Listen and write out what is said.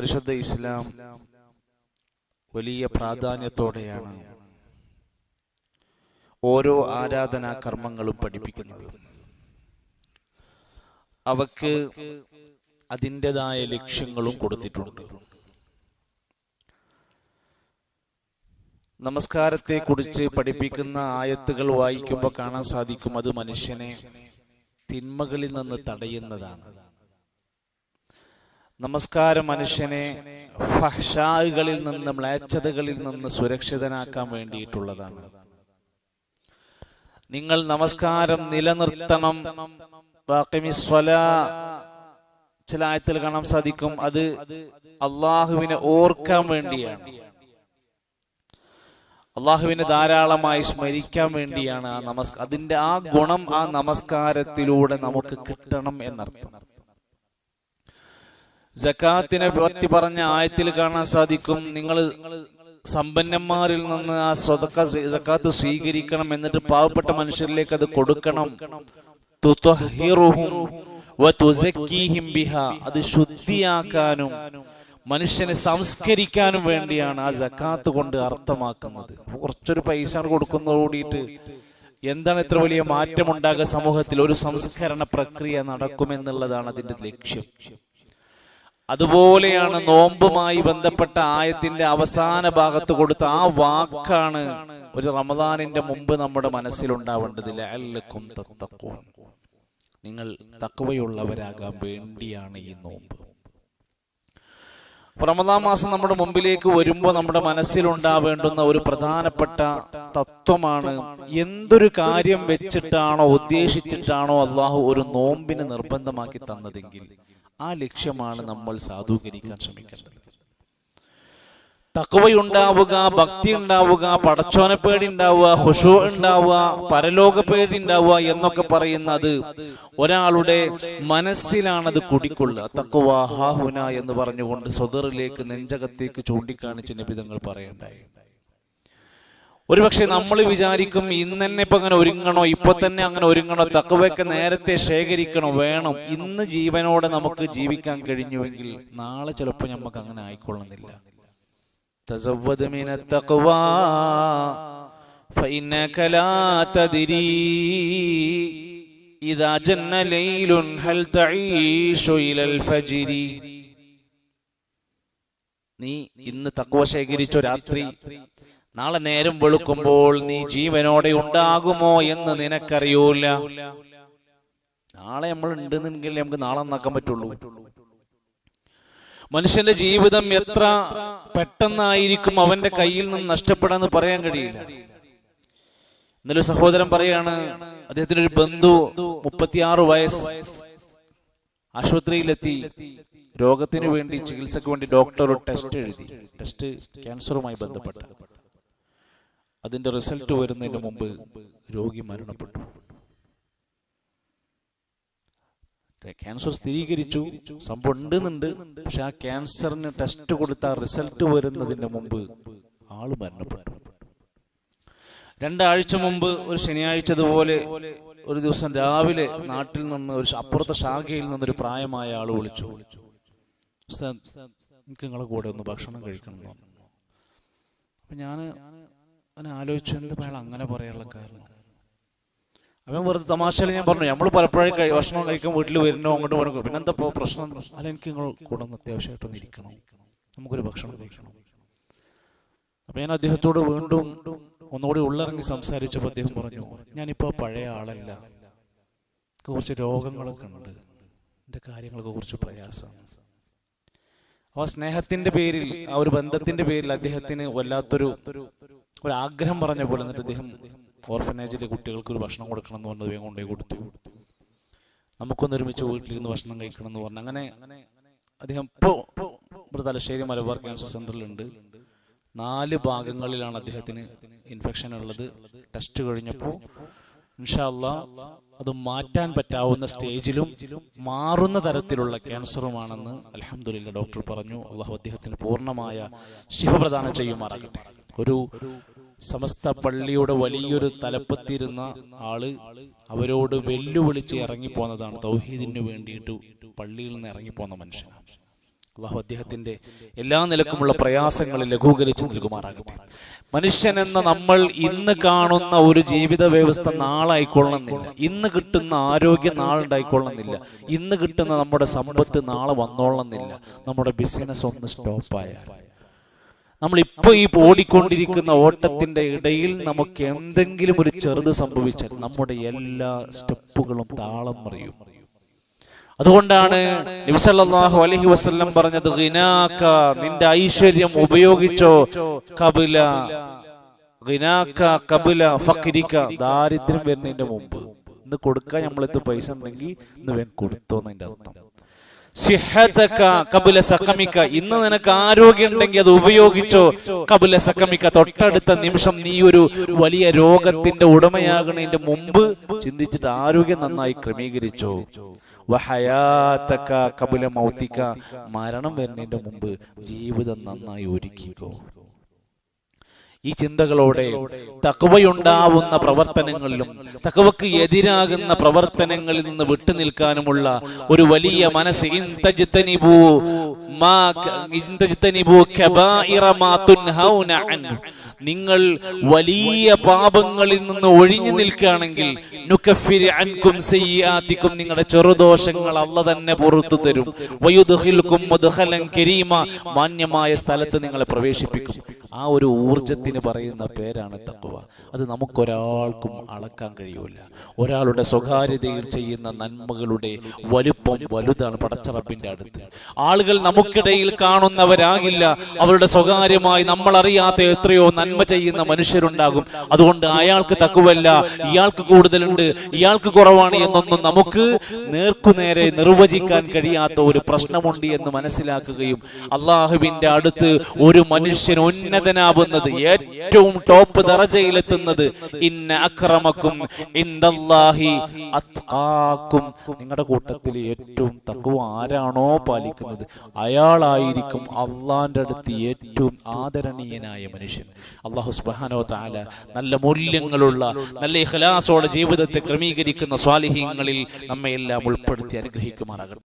പരിശുദ്ധ ഇസ്ലാം വലിയ പ്രാധാന്യത്തോടെയാണ് ഓരോ ആരാധനാ കർമ്മങ്ങളും പഠിപ്പിക്കുന്നത്. അവക്ക് അതിന്റെതായ ലക്ഷ്യങ്ങളും കൊടുത്തിട്ടുണ്ട്. നമസ്കാരത്തെ കുറിച്ച് പഠിപ്പിക്കുന്ന ആയത്തുകൾ വായിക്കുമ്പോൾ കാണാൻ സാധിക്കും അത് മനുഷ്യനെ തിന്മകളിൽ നിന്ന് തടയുന്നതാണ്. നമസ്കാരം മനുഷ്യനെ ഫഹ്ഷാകളിൽ നിന്ന് മ്ലേച്ഛതകളിൽ നിന്ന് സുരക്ഷിതനാക്കാൻ വേണ്ടിയിട്ടുള്ളതാണ്. നിങ്ങൾ നമസ്കാരം നിലനിർത്തണം. ചില ആയത്തിൽ കാണാൻ സാധിക്കും അത് അള്ളാഹുവിനെ ഓർക്കാൻ വേണ്ടിയാണ്. അള്ളാഹുവിനെ ധാരാളമായി സ്മരിക്കാൻ വേണ്ടിയാണ് ആ നമസ് അതിന്റെ ആ ഗുണം ആ നമസ്കാരത്തിലൂടെ നമുക്ക് കിട്ടണം എന്നർത്ഥം. ജക്കാത്തിനെ പറ്റി പറഞ്ഞ ആയത്തിൽ കാണാൻ സാധിക്കും. നിങ്ങൾ സമ്പന്നന്മാരിൽ നിന്ന് ആ സ്വതക്ക ജക്കാത്ത് സ്വീകരിക്കണം എന്നിട്ട് പാവപ്പെട്ട മനുഷ്യരിലേക്ക് അത് കൊടുക്കണം. അത് ശുദ്ധിയാക്കാനും മനുഷ്യനെ സംസ്കരിക്കാനും വേണ്ടിയാണ് ആ ജക്കാത്ത് കൊണ്ട് അർത്ഥമാക്കുന്നത്. കുറച്ചൊരു പൈസ കൊടുക്കുന്നത് കൊടുക്കുന്നതോടിയിട്ട് എന്താണ് ഇത്ര വലിയ മാറ്റമുണ്ടാകുക സമൂഹത്തിൽ? ഒരു സംസ്കരണ പ്രക്രിയ നടക്കുമെന്നുള്ളതാണ് അതിന്റെ ലക്ഷ്യം. അതുപോലെയാണ് നോമ്പുമായി ബന്ധപ്പെട്ട ആയത്തിന്റെ അവസാന ഭാഗത്ത് കൊടുത്ത ആ വാക്കാണ് ഒരു റമദാനിന്റെ മുമ്പ് നമ്മുടെ മനസ്സിലുണ്ടാവേണ്ടതില്ല. തത്തഖൂൻ. നിങ്ങൾ തക്കവയുള്ളവരാകാൻ വേണ്ടിയാണ് ഈ നോമ്പ്. റമദാൻ മാസം നമ്മുടെ മുമ്പിലേക്ക് വരുമ്പോൾ നമ്മുടെ മനസ്സിലുണ്ടാവേണ്ടുന്ന ഒരു പ്രധാനപ്പെട്ട തത്വമാണ് എന്തൊരു കാര്യം വെച്ചിട്ടാണോ ഉദ്ദേശിച്ചിട്ടാണോ അള്ളാഹു ഒരു നോമ്പിന് നിർബന്ധമാക്കി തന്നതെങ്കിൽ ആ ലക്ഷ്യമാണ് നമ്മൾ സാധൂകരിക്കാൻ ശ്രമിക്കേണ്ടത്. തക്കവയുണ്ടാവുക ഭക്തി ഉണ്ടാവുക പടച്ചോന പേടി ഉണ്ടാവുക ഹുഷോ ഉണ്ടാവുക പരലോക പേടി ഉണ്ടാവുക എന്നൊക്കെ പറയുന്നത് ഒരാളുടെ മനസ്സിലാണത് കുടിക്കൊള്ളുക. തക്കവ ഹാഹുന എന്ന് പറഞ്ഞുകൊണ്ട് സ്വതറിലേക്ക് നെഞ്ചകത്തേക്ക് ചൂണ്ടിക്കാണിച്ച് നിബിതങ്ങൾ പറയണ്ടായി. ഒരുപക്ഷെ നമ്മൾ വിചാരിക്കും ഇന്ന് തന്നെ ഇപ്പൊ അങ്ങനെ ഒരുങ്ങണോ ഇപ്പൊ തന്നെ അങ്ങനെ ഒരുങ്ങണോ തക്കവയൊക്കെ നേരത്തെ ശേഖരിക്കണോ വേണം ഇന്ന് ജീവനോടെ നമുക്ക് ജീവിക്കാൻ കഴിഞ്ഞുവെങ്കിൽ നാളെ ചിലപ്പോൾ നമുക്ക് അങ്ങനെ ആയിക്കൊള്ളുന്നില്ല تزود من التقوى فإنك لا تدري إذا جن ليل هل تعيش إلى الفجر നീ ഇന്ന് തക്കുവ ശേഖരിച്ച രാത്രി നാളെ നേരം വെളുക്കുമ്പോൾ നീ ജീവനോടെ ഉണ്ടാകുമോ എന്ന് നിനക്കറിയൂല. നാളെ നമ്മൾ ഉണ്ടെന്നെങ്കിൽ നമുക്ക് നാളെ നന്നാക്കാൻ പറ്റുള്ളൂ. മനുഷ്യന്റെ ജീവിതം എത്ര പെട്ടെന്നായിരിക്കും അവന്റെ കയ്യിൽ നിന്ന് നഷ്ടപ്പെടാന്ന് പറയാൻ കഴിയില്ല. ഇന്നലെ സഹോദരൻ പറയാണ് അദ്ദേഹത്തിന്റെ ഒരു ബന്ധു മുപ്പത്തിയാറ് വയസ്സ് ആശുപത്രിയിലെത്തി. രോഗത്തിന് വേണ്ടി ചികിത്സക്ക് വേണ്ടി ഡോക്ടർ ഒരു ടെസ്റ്റ് എഴുതി. ടെസ്റ്റ് ക്യാൻസറുമായി ബന്ധപ്പെട്ട. അതിന്റെ റിസൾട്ട് വരുന്നതിന് മുമ്പ് രോഗി മരണപ്പെട്ടു. ക്യാൻസർ സ്ഥിരീകരിച്ചു. സംഭവം ഉണ്ടെന്നുണ്ട്. പക്ഷെ ആ ക്യാൻസറിന് ടെസ്റ്റ് കൊടുത്ത റിസൾട്ട് വരുന്നതിന് മുമ്പ് ആൾ മരണപ്പെട്ടു. രണ്ടാഴ്ച മുമ്പ് ഒരു ശനിയാഴ്ച ഇതുപോലെ ഒരു ദിവസം രാവിലെ നാട്ടിൽ നിന്ന് ഒരു അപ്പുറത്തെ ശാഖയിൽ നിന്നൊരു പ്രായമായ ആൾ വിളിച്ചു. എനിക്ക് നിങ്ങളെ കൂടെ ഒന്ന് ഭക്ഷണം കഴിക്കണം എന്ന് പറഞ്ഞു ഞാൻ അങ്ങനെ ആലോചിച്ചു എന്താ അയാൾ അങ്ങനെ പറയാനുള്ള കാരണം? അവൻ വെറുതെ തമാശയിൽ ഞാൻ പറഞ്ഞു നമ്മൾ പലപ്പോഴും ഭക്ഷണം കഴിക്കാൻ വീട്ടിൽ വരുന്നോ അങ്ങോട്ട് പോകണം പിന്നെ എന്താ പ്രശ്നം? അല്ല എനിക്ക് നിങ്ങൾ കൂടെ ഒന്ന് അത്യാവശ്യമായിട്ടൊന്ന് ഇരിക്കണം. നമുക്കൊരു ഭക്ഷണം കഴിക്കണം. അപ്പൊ ഞാൻ അദ്ദേഹത്തോട് വീണ്ടും ഒന്നുകൂടി ഉള്ളിറങ്ങി സംസാരിച്ചപ്പോൾ അദ്ദേഹം പറഞ്ഞു ഞാനിപ്പോ പഴയ ആളല്ല. കുറച്ച് രോഗങ്ങളൊക്കെ ഉണ്ട്. എന്റെ കാര്യങ്ങളൊക്കെ കുറച്ച് പ്രയാസമാണ്. ആ സ്നേഹത്തിന്റെ പേരിൽ ആ ഒരു ബന്ധത്തിന്റെ പേരിൽ അദ്ദേഹത്തിന് വല്ലാത്തൊരു ഒരു ആഗ്രഹം പറഞ്ഞ പോലെ എന്നിട്ട് അദ്ദേഹം ഓർഫനേജിലെ കുട്ടികൾക്ക് ഒരു ഭക്ഷണം കൊടുക്കണം എന്ന് പറഞ്ഞത് വേഗം കൊണ്ടുപോയി കൊടുത്തു. നമുക്കൊന്ന് ഒരുമിച്ച് വീട്ടിലിരുന്ന് ഭക്ഷണം കഴിക്കണം എന്ന് പറഞ്ഞു അങ്ങനെ അദ്ദേഹം ഇപ്പോ ഇവിടെ തലശ്ശേരി മലബാർ ക്യാൻസർ സെന്ററിലുണ്ട്. നാല് ഭാഗങ്ങളിലാണ് അദ്ദേഹത്തിന് ഇൻഫെക്ഷൻ ഉള്ളത്. ടെസ്റ്റ് കഴിഞ്ഞപ്പോൾ ഇൻഷാല്ല അത് മാറ്റാൻ പറ്റാവുന്ന സ്റ്റേജിലും മാറുന്ന തരത്തിലുള്ള ക്യാൻസറുമാണെന്ന് അലഹമുല്ല ഡോക്ടർ പറഞ്ഞു. അള്ളാഹു അദ്ദേഹത്തിന് പൂർണമായ ശിഫ പ്രദാനം ചെയ്യുമാറാകട്ടെ. ഒരു സമസ്ത പള്ളിയുടെ വലിയൊരു തലപ്പത്തിരുന്ന ആൾ അവരോട് വെല്ലുവിളിച്ച് ഇറങ്ങിപ്പോന്നതാണ്. തൗഹീദിനു വേണ്ടിയിട്ട് പള്ളിയിൽ നിന്ന് ഇറങ്ങിപ്പോന്ന മനുഷ്യനാണ് അള്ളാഹു അദ്ദേഹത്തിന്റെ എല്ലാ നിലക്കുമുള്ള പ്രയാസങ്ങൾ ലഘൂകരിച്ച് നൽകുമാറാകട്ടെ. മനുഷ്യൻ എന്ന നമ്മൾ ഇന്ന് കാണുന്ന ഒരു ജീവിത വ്യവസ്ഥ നാളായിക്കൊള്ളണമെന്നില്ല ഇന്ന് കിട്ടുന്ന ആരോഗ്യം നാളെ ഉണ്ടായിക്കൊള്ളണമെന്നില്ല ഇന്ന് കിട്ടുന്ന നമ്മുടെ സമ്പത്ത് നാളെ വന്നോളന്നില്ല. നമ്മുടെ ബിസിനസ് ഒന്ന് സ്റ്റോപ്പായാൽ നമ്മൾ ഇപ്പൊ ഈ ഓടിക്കൊണ്ടിരിക്കുന്ന ഓട്ടത്തിന്റെ ഇടയിൽ നമുക്ക് എന്തെങ്കിലും ഒരു ചെറുത് സംഭവിച്ചാൽ നമ്മുടെ എല്ലാ സ്റ്റെപ്പുകളും താളം മറിയും. അതുകൊണ്ടാണ് നബിസല്ലാഹു അലഹി വസ്ല്ലം പറഞ്ഞത് ഗിനാക്ക നിന്റെ ഐശ്വര്യം ഉപയോഗിച്ചോ കപില ഗിനാക്ക കപില ഫക്കിരിക്ക ദാരിദ്ര്യം വരുന്നതിന്റെ മുമ്പ്. ഇന്ന് കൊടുക്കാൻ നമ്മളെത്ത് പൈസ ഉണ്ടെങ്കിൽ ഇന്ന് വേൻ കൊടുത്തോന്നതിന്റെ അർത്ഥം. സിഹതക കപില സക്കമിക്ക ഇന്ന് നിനക്ക് ആരോഗ്യം ഉണ്ടെങ്കിൽ അത് ഉപയോഗിച്ചോ കപില സക്കമിക്ക തൊട്ടടുത്ത നിമിഷം നീ ഒരു വലിയ രോഗത്തിന്റെ ഉടമയാകുന്നതിന്റെ മുമ്പ് ചിന്തിച്ചിട്ട് ആരോഗ്യം നന്നായി ക്രമീകരിച്ചോ. വഹയാത്തക്ക കപില മൗത്തിക്ക മരണം വരുന്നതിന്റെ മുമ്പ് ജീവിതം നന്നായി ഒരുക്കിക്കോ. ഈ ചിന്തകളോടെ തക്കവയുണ്ടാവുന്ന പ്രവർത്തനങ്ങളിലും തക്കവക്ക് എതിരാകുന്ന പ്രവർത്തനങ്ങളിൽ നിന്ന് വിട്ടുനിൽക്കാനുമുള്ള ഒരു വലിയ മനസ്സ് നിങ്ങൾ വലിയ പാപങ്ങളിൽ നിന്ന് ഒഴിഞ്ഞു നിൽക്കുകയാണെങ്കിൽ അൻകും നിങ്ങളുടെ ചെറുദോഷങ്ങൾ അല്ല തന്നെ പുറത്തു തരും. വയുദ്ഖിൽക്കും കരീമ മാന്യമായ സ്ഥലത്ത് നിങ്ങളെ പ്രവേശിപ്പിക്കും. ആ ഒരു ഊർജത്തിന് പറയുന്ന പേരാണ് തക്കുവ അത് നമുക്കൊരാൾക്കും അളക്കാൻ കഴിയൂല. ഒരാളുടെ സ്വകാര്യതയിൽ ചെയ്യുന്ന നന്മകളുടെ വലുപ്പം വലുതാണ് പടച്ചറപ്പിന്റെ അടുത്ത്. ആളുകൾ നമുക്കിടയിൽ കാണുന്നവരാകില്ല. അവരുടെ സ്വകാര്യമായി നമ്മൾ അറിയാത്ത എത്രയോ നന്മ ചെയ്യുന്ന മനുഷ്യരുണ്ടാകും. അതുകൊണ്ട് അയാൾക്ക് തക്കുവല്ല ഇയാൾക്ക് കൂടുതലുണ്ട്. ഇയാൾക്ക് കുറവാണ് എന്നൊന്നും നമുക്ക് നേർക്കുനേരെ നിർവചിക്കാൻ കഴിയാത്ത ഒരു പ്രശ്നമുണ്ട് എന്ന് മനസ്സിലാക്കുകയും അള്ളാഹുവിന്റെ അടുത്ത് ഒരു മനുഷ്യൻ ഉന്നതനാവുന്നത് ഏറ്റവും ടോപ്പ് ദറജയിലെത്തുന്നത് ഇന്ന അക്രമക്കും ഇന്ദല്ലാഹി അത്ഖാക്കും. നിങ്ങളുടെ കൂട്ടത്തിൽ ഏറ്റവും തക്കുവ ആരാണോ പാലിക്കുന്നത്? അയാളായിരിക്കും അള്ളാന്റെ അടുത്ത് ഏറ്റവും ആദരണീയനായ മനുഷ്യൻ. അള്ളാഹു സുബ്ഹാനഹു താല നല്ല മൂല്യങ്ങളുള്ള നല്ല ഇഖ്ലാസോടെ ജീവിതത്തെ ക്രമീകരിക്കുന്ന സ്വാലിഹീങ്ങളിൽ നമ്മെ എല്ലാം ഉൾപ്പെടുത്തി അനുഗ്രഹിക്കുമാറാകട്ടെ.